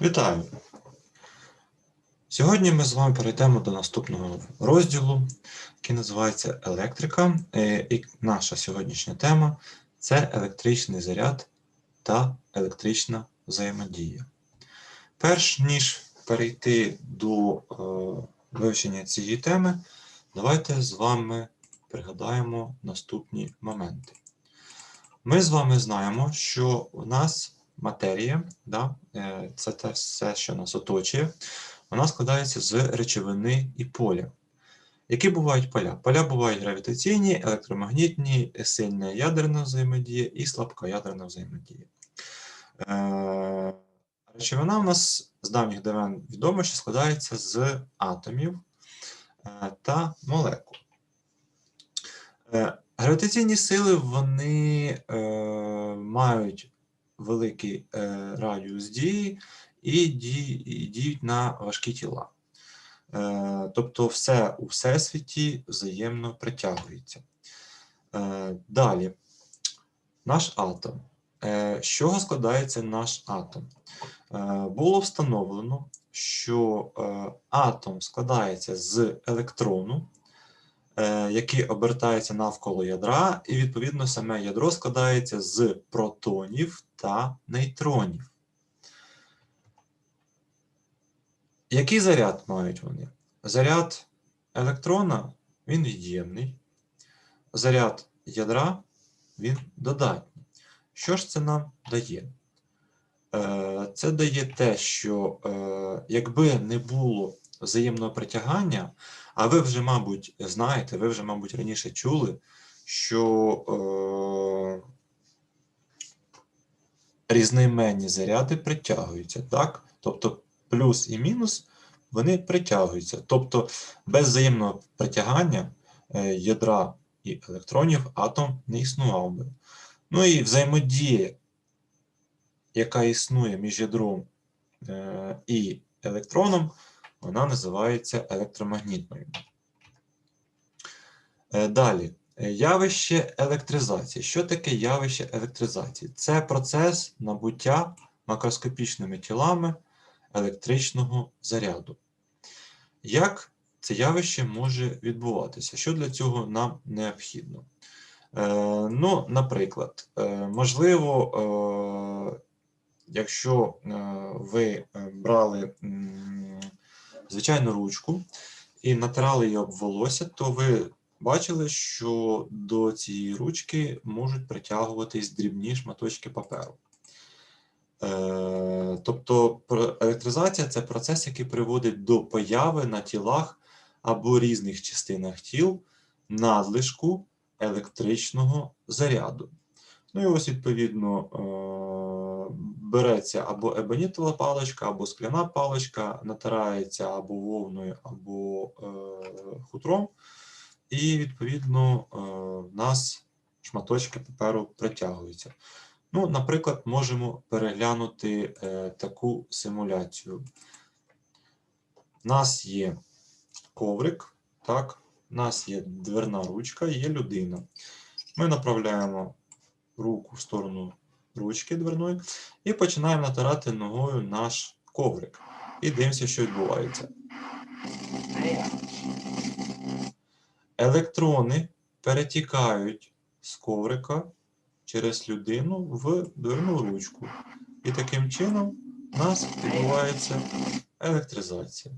Вітаю! Сьогодні ми з вами перейдемо до наступного розділу, який називається Електрика. Е, І наша сьогоднішня тема це електричний заряд та електрична взаємодія. Перш ніж перейти до е, вивчення цієї теми, давайте з вами пригадаємо наступні моменти. Ми з вами знаємо, що у нас матерія, да, е, це те все, що нас оточує, вона складається з речовини і поля. Які бувають поля? Поля бувають гравітаційні, електромагнітні, сильна ядерна взаємодія і слабкоядерна взаємодія. Е, Речовина у нас з давніх давен відомо, що складається з атомів е, та молекул. Гравітаційні сили вони мають великий е, радіус дії і, діють на важкі тіла. Е, тобто все у всесвіті взаємно притягується. Е, далі, наш атом. З чого складається наш атом? Було встановлено, що атом складається з електрону, е, який обертається навколо ядра, і відповідно саме ядро складається з протонів та нейтронів. Який заряд мають вони? Заряд електрона він від'ємний, заряд ядра він додатній. Що ж це нам дає? Е, Це дає те, що е, якби не було взаємного притягання, а ви вже, мабуть, знаєте, ви вже, мабуть, раніше чули, що е, різноіменні заряди притягуються, так? Тобто плюс і мінус вони притягуються. Тобто без взаємного притягання е, ядра і електронів атом не існував би. Ну і взаємодія, яка існує між ядром е, і електроном, вона називається електромагнітною. Е, Далі, явище електризації. Що таке явище електризації? Це процес набуття макроскопічними тілами електричного заряду. Як це явище може відбуватися? Що для цього нам необхідно? Е, ну, наприклад, е, можливо, якщо ви брали звичайну ручку і натирали її об волосся, то ви бачили, що до цієї ручки можуть притягуватись дрібні шматочки паперу. Е, Тобто електризація це процес, який приводить до появи на тілах або різних частинах тіл надлишку електричного заряду. Ну і ось, відповідно, е, береться або ебонітова паличка, або скляна паличка, натирається або вовною, або е, хутром, і, відповідно, е, в нас шматочки паперу притягуються. Ну, наприклад, можемо переглянути е, таку симуляцію. У нас є коврик, так, у нас є дверна ручка, є людина. Ми направляємо руку в сторону ручки дверної і починаємо натирати ногою наш коврик. І дивимося, що відбувається. Електрони перетікають з коврика через людину в дверну ручку. І таким чином у нас відбувається електризація.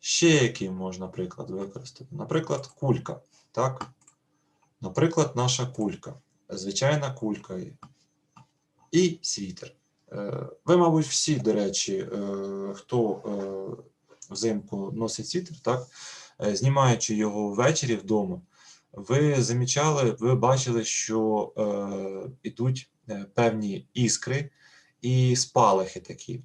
Ще який можна приклад використати? Наприклад, кулька. Так? Наприклад, наша кулька. Звичайна кулька. І світер. Е, Ви, мабуть, всі, до речі, е, хто е, взимку носить світер, так? знімаючи його ввечері вдома, ви замічали, ви бачили, що ідуть певні іскри і спалахи такі.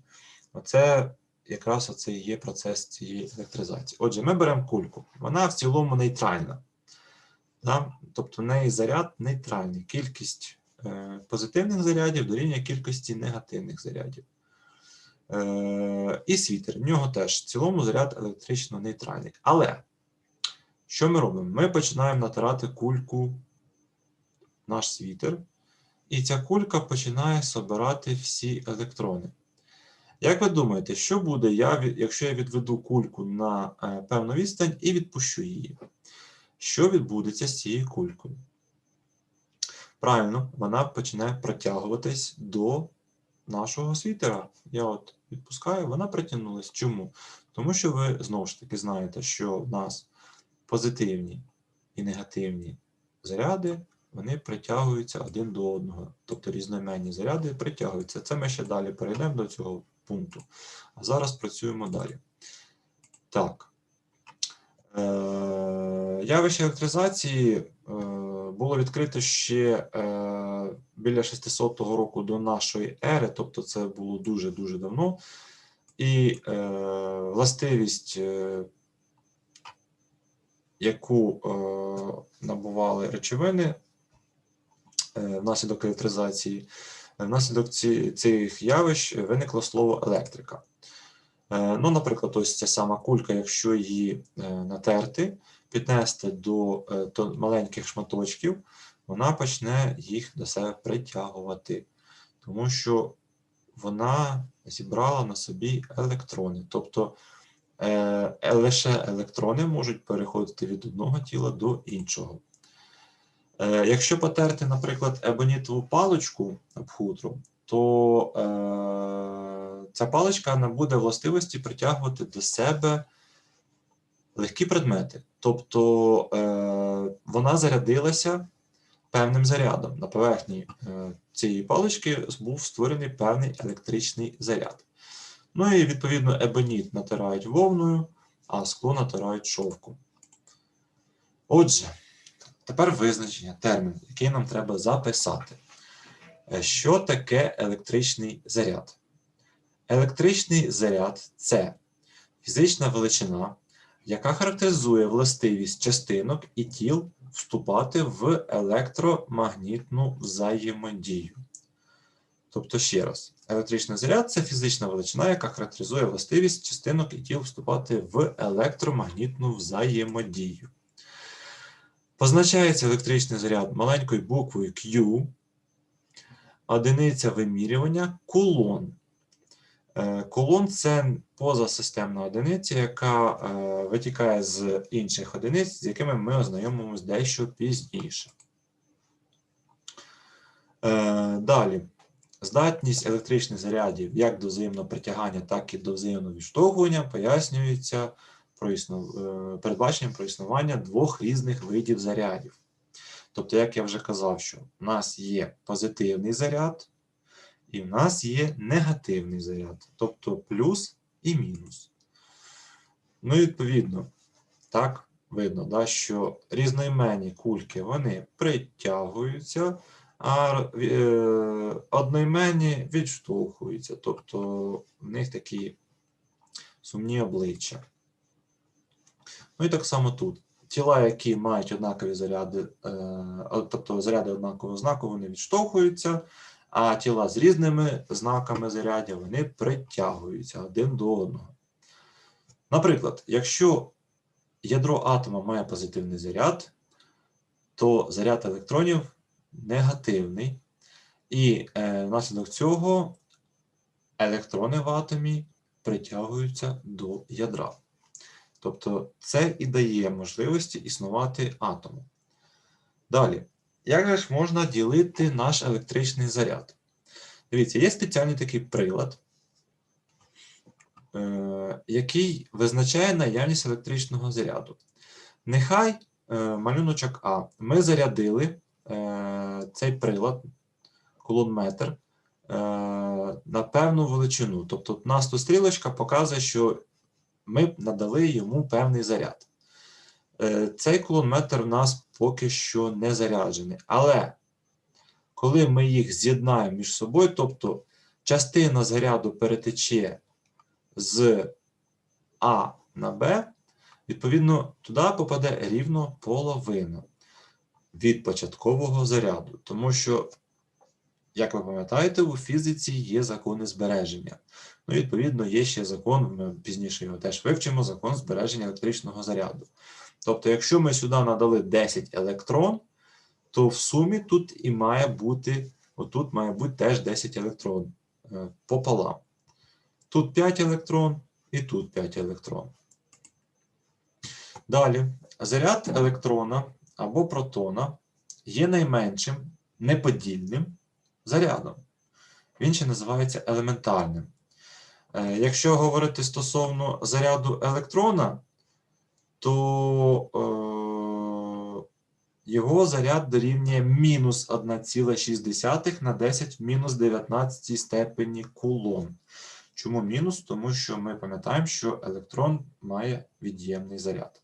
Оце якраз оце і є процес цієї електризації. Отже, ми беремо кульку. Вона в цілому нейтральна. Тобто в неї заряд нейтральний. Кількість позитивних зарядів дорівнює кількості негативних зарядів. Е, і світер. В нього теж в цілому заряд електрично нейтральний. Але що ми робимо? Ми починаємо натирати кульку наш світер, і ця кулька починає собирати всі електрони. Як ви думаєте, що буде, якщо я відведу кульку на е, певну відстань і відпущу її? Що відбудеться з цією кулькою? Правильно, вона почне протягуватись до нашого світера. Я от відпускаю, вона притягнулась. Чому? Тому що ви знову ж таки знаєте, що в нас позитивні і негативні заряди, вони притягуються один до одного. Тобто різноіменні заряди притягуються. Це ми ще далі перейдемо до цього пункту. А зараз працюємо далі. Так. Е, явище електризації було відкрито ще е, біля 600 року до нашої ери, тобто це було дуже-дуже давно. І е, властивість, е, яку набували речовини внаслідок електризації, внаслідок цих явищ виникло слово електрика. Ну, наприклад, ось ця сама кулька, якщо її натерти, піднести до е, маленьких шматочків, вона почне їх до себе притягувати, тому що вона зібрала на собі електрони. Тобто е, е, лише електрони можуть переходити від одного тіла до іншого. Е, якщо потерти, наприклад, ебонітову паличку об хутро, то е, ця паличка набуде властивості притягувати до себе легкі предмети. Тобто е, вона зарядилася певним зарядом. На поверхні е, цієї палички був створений певний електричний заряд. Ну і відповідно ебоніт натирають вовною, а скло натирають шовком. Отже, тепер визначення, термін, який нам треба записати. Е, Що таке електричний заряд? Електричний заряд це фізична величина, яка характеризує властивість частинок і тіл вступати в електромагнітну взаємодію. Тобто, ще раз, електричний заряд це фізична величина, яка характеризує властивість частинок і тіл вступати в електромагнітну взаємодію. Позначається електричний заряд маленькою буквою Q, одиниця вимірювання кулон. Кулон це позасистемна одиниця, яка е, витікає з інших одиниць, з якими ми ознайомимось дещо пізніше. Е, Далі. Здатність електричних зарядів як до взаємного притягання, так і до взаємного відштовхування пояснюється про існу... е, передбаченням про існування двох різних видів зарядів. Тобто, як я вже казав, що в нас є позитивний заряд, і в нас є негативний заряд, тобто плюс і мінус. Ну, відповідно, так, видно, да, що різноіменні кульки вони притягуються, а е, одноіменні відштовхуються, тобто в них такі сумні обличчя. Ну і так само тут. Тіла, які мають однакові заряди, е, тобто заряди однакового знаку, вони відштовхуються, а тіла з різними знаками зарядів вони притягуються один до одного. Наприклад, якщо ядро атома має позитивний заряд, то заряд електронів негативний, і е, внаслідок цього електрони в атомі притягуються до ядра. Тобто це і дає можливості існувати атому. Далі, як же ж можна ділити наш електричний заряд? Дивіться, є спеціальний такий прилад, е, який визначає наявність електричного заряду. Нехай е, малюночок А. Ми зарядили е, цей прилад, колонметр, е, на певну величину. Тобто, у нас тут стрілочка показує, що ми надали йому певний заряд. Е, Цей кулонметр у нас поки що не заряджений. Але коли ми їх з'єднаємо між собою, тобто частина заряду перетече з А на Б, відповідно, туди попаде рівно половина від початкового заряду. Тому що, як ви пам'ятаєте, у фізиці є закони збереження. Ну, відповідно, є ще закон, ми пізніше його теж вивчимо, закон збереження електричного заряду. Тобто, якщо ми сюди надали 10 електрон, то в сумі тут і має бути, отут має бути теж 10 електрон е, пополам. Тут 5 електрон і тут 5 електрон. Далі, заряд електрона або протона є найменшим неподільним зарядом. Він ще називається елементарним. Е, Якщо говорити стосовно заряду електрона, то е, його заряд дорівнює мінус 1,6 на 10 в мінус 19 степені кулон. Чому мінус? Тому що ми пам'ятаємо, що електрон має від'ємний заряд.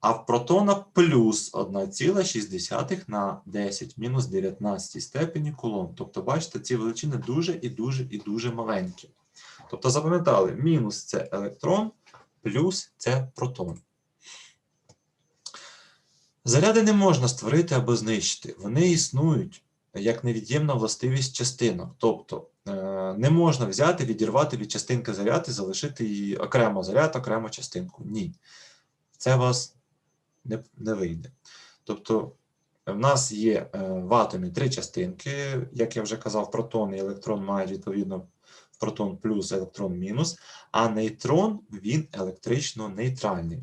А в протона плюс 1,6 на 10 мінус 19 степені кулон. Тобто, бачите, ці величини дуже і дуже і дуже маленькі. Тобто, запам'ятали, мінус це електрон, плюс це протон. Заряди не можна створити або знищити. Вони існують як невід'ємна властивість частинок. Тобто е, не можна взяти, відірвати від частинки заряд і залишити її окремо заряд, окремо частинку. Ні. Це вас не, не вийде. Тобто, в нас є е, в атомі три частинки, як я вже казав, протон і електрон мають відповідно протон плюс, електрон мінус, а нейтрон він електрично нейтральний.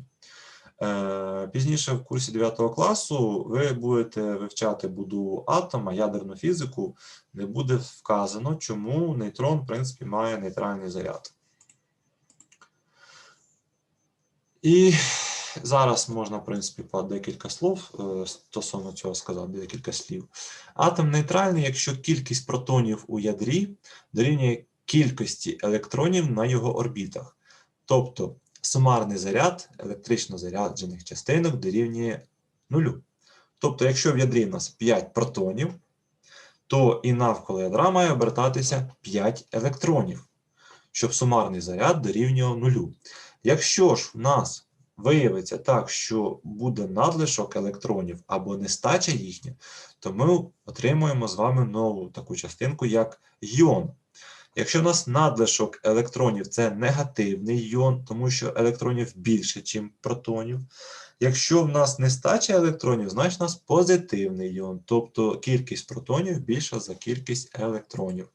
Е, Пізніше в курсі 9 класу ви будете вивчати будову атома, ядерну фізику, де буде вказано, чому нейтрон, в принципі, має нейтральний заряд. І зараз можна, в принципі, по декілька слов е, стосовно цього сказати, декілька слів. Атом нейтральний, якщо кількість протонів у ядрі дорівнює кількості електронів на його орбітах. Тобто сумарний заряд електрично заряджених частинок дорівнює нулю. Тобто, якщо в ядрі в нас 5 протонів, то і навколо ядра має обертатися 5 електронів, щоб сумарний заряд дорівнював нулю. Якщо ж в нас виявиться так, що буде надлишок електронів або нестача їхня, то ми отримуємо з вами нову таку частинку, як йон. Якщо в нас надлишок електронів це негативний йон, тому що електронів більше, ніж протонів. Якщо в нас нестача електронів, значить у нас позитивний йон, тобто кількість протонів більша за кількість електронів.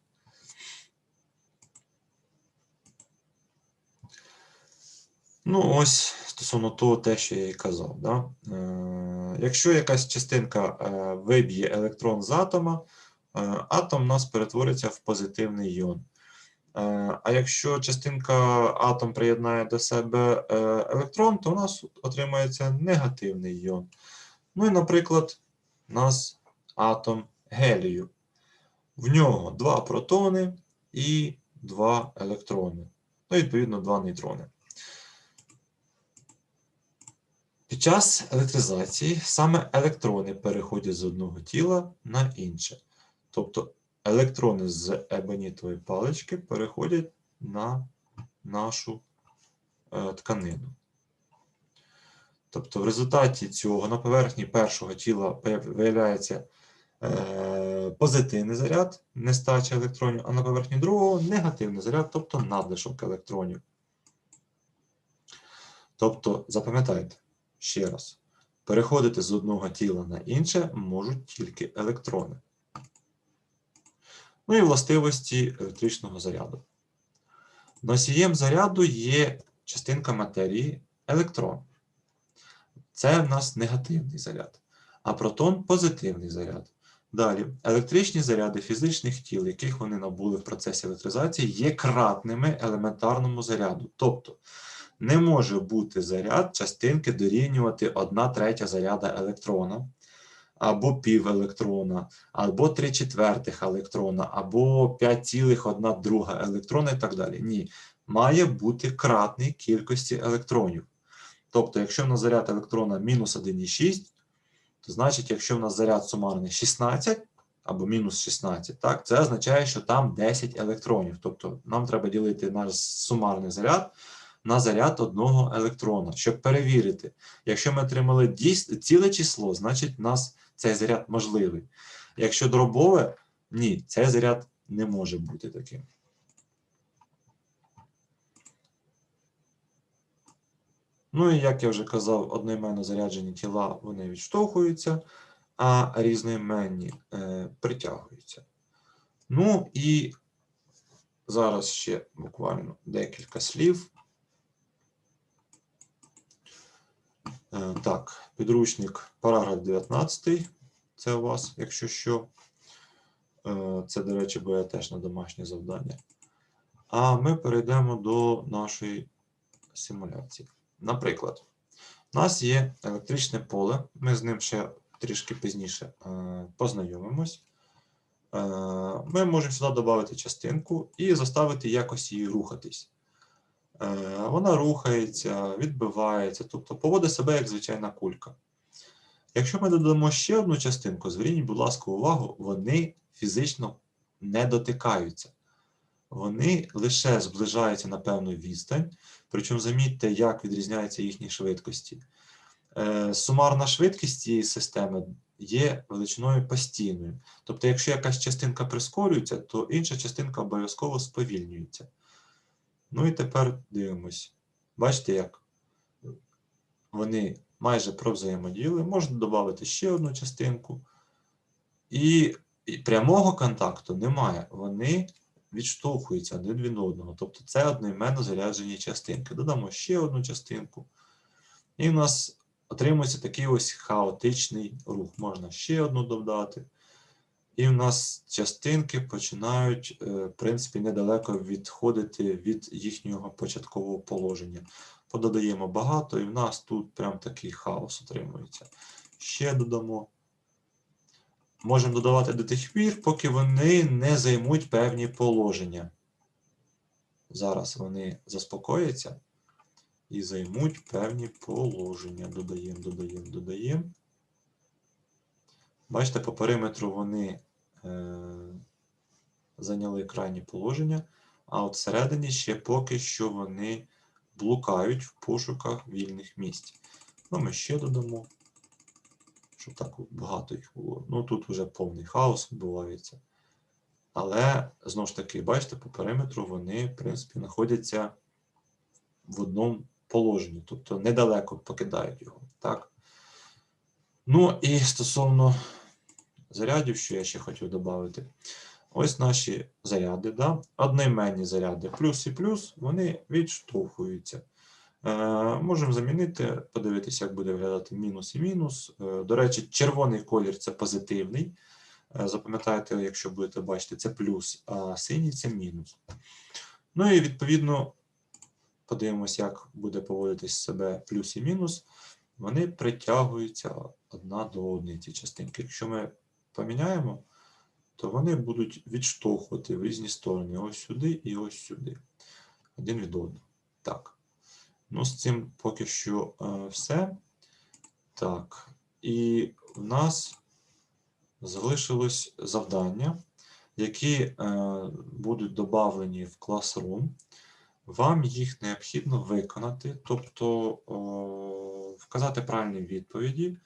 Ну, ось стосовно того, те, що я і казав. Да? Е, якщо якась частинка е, виб'є електрон з атома, атом у нас перетвориться в позитивний йон. Е, а якщо частинка атом приєднає до себе е, електрон, то у нас отримається негативний йон. Ну і, наприклад, у нас атом гелію. В нього два протони і два електрони. Ну, відповідно, два нейтрони. Під час електризації саме електрони переходять з одного тіла на інше. Тобто електрони з ебонітової палички переходять на нашу е, тканину. Тобто, в результаті цього на поверхні першого тіла виявляється е, позитивний заряд, нестача електронів, а на поверхні другого негативний заряд, тобто надлишок електронів. Тобто, запам'ятайте ще раз, переходити з одного тіла на інше можуть тільки електрони. Ну і властивості електричного заряду. Носієм заряду є частинка матерії електрон. Це в нас негативний заряд, а протон позитивний заряд. Далі, електричні заряди фізичних тіл, яких вони набули в процесі електризації, є кратними елементарному заряду. Тобто не може бути заряд частинки дорівнювати 1 третя заряда електрона, або пів електрона, або 3 четвертих електрона, або 5,1 друга електрона і так далі. Ні, має бути кратний кількості електронів. Тобто, якщо в нас заряд електрона мінус 1,6, то значить, якщо в нас заряд сумарний 16 або мінус 16, так, це означає, що там 10 електронів. Тобто нам треба ділити наш сумарний заряд на заряд одного електрона, щоб перевірити. Якщо ми отримали ціле число, значить у нас цей заряд можливий. Якщо дробове, ні, цей заряд не може бути таким. Ну і як я вже казав, одноіменно заряджені тіла вони відштовхуються, а різноіменні е, притягуються. Ну і зараз ще буквально декілька слів. Так, підручник, параграф 19. Це у вас, якщо що. Е, Це, до речі, буде теж на домашнє завдання. А ми перейдемо до нашої симуляції. Наприклад, у нас є електричне поле, ми з ним ще трішки пізніше е, познайомимось. Е, Ми можемо сюди додати частинку і заставити якось її рухатись. Е, Вона рухається, відбивається, тобто поводить себе як звичайна кулька. Якщо ми додамо ще одну частинку, зверніть, будь ласка, увагу, вони фізично не дотикаються. Вони лише зближаються на певну відстань, причому замітьте, як відрізняються їхні швидкості. Е, Сумарна швидкість цієї системи є величиною постійною. Тобто, якщо якась частинка прискорюється, то інша частинка обов'язково сповільнюється. Ну і тепер дивимось. Бачите, як вони майже провзаємодіяли, можна додати ще одну частинку. І прямого контакту немає. Вони відштовхуються один від одного. Тобто це одноіменно заряджені частинки. Додамо ще одну частинку. І в нас отримується такий ось хаотичний рух. Можна ще одну додати. І в нас частинки починають, е, в принципі, недалеко відходити від їхнього початкового положення. Подаємо багато, і в нас тут прям такий хаос отримується. Ще додамо. Можемо додавати до тих пір, поки вони не займуть певні положення. Зараз вони заспокояться і займуть певні положення. Додаємо, додаємо, додаємо. Бачите, по периметру вони зайняли крайні положення, а от всередині ще поки що вони блукають в пошуках вільних місць. Ну, ми ще додамо, щоб так багато їх було. Ну, тут вже повний хаос відбувається. Але, знову ж таки, бачите, по периметру вони, в принципі, знаходяться в одному положенні, тобто недалеко покидають його. Так? Ну і стосовно зарядів, що я ще хотів додати. Ось наші заряди, да? одноіменні заряди, плюс і плюс, вони відштовхуються. Е, Можемо замінити, подивитися, як буде виглядати мінус і мінус. Е, До речі, червоний колір це позитивний. Е, Запам'ятайте, якщо будете бачити, це плюс, а синій це мінус. Ну і відповідно, подивимося, як буде поводитись себе плюс і мінус. Вони притягуються одна до одної ці частинки. Якщо ми поміняємо, то вони будуть відштовхувати в різні сторони. Ось сюди і ось сюди. Один від одного. Так. Ну, з цим поки що е, все. Так. І в нас залишилось завдання, які е, будуть додавлені в Classroom. Вам їх необхідно виконати, тобто вказати правильні відповіді,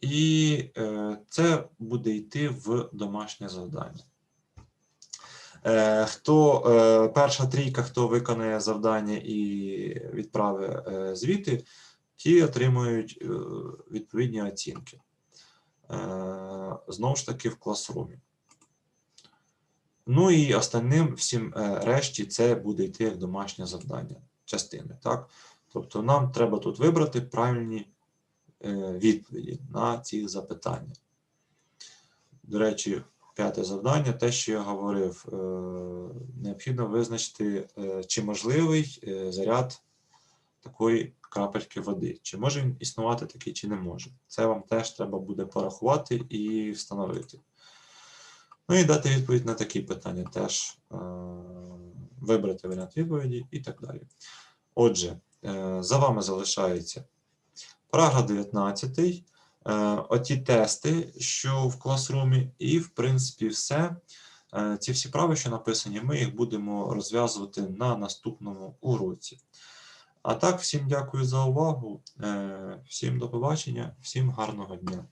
і е, це буде йти в домашнє завдання. Е, хто е, перша трійка, хто виконає завдання і відправить е, звіти, ті отримують відповідні оцінки. Знову ж таки, в класрумі. Ну і останнім всім решті це буде йти як домашнє завдання частини. Так? Тобто нам треба тут вибрати правильні відповіді на ці запитання. До речі, п'яте завдання, те, що я говорив, е, необхідно визначити, е, чи можливий е, заряд такої крапельки води. Чи може він існувати такий, чи не може. Це вам теж треба буде порахувати і встановити. Ну і дати відповідь на такі питання теж е, вибрати варіант відповіді і так далі. Отже, е, за вами залишається параграф 19, е, оті тести, що в класрумі, і, в принципі, все. Е, ці всі прави, що написані, ми їх будемо розв'язувати на наступному уроці. А так, всім дякую за увагу, е, всім до побачення, всім гарного дня.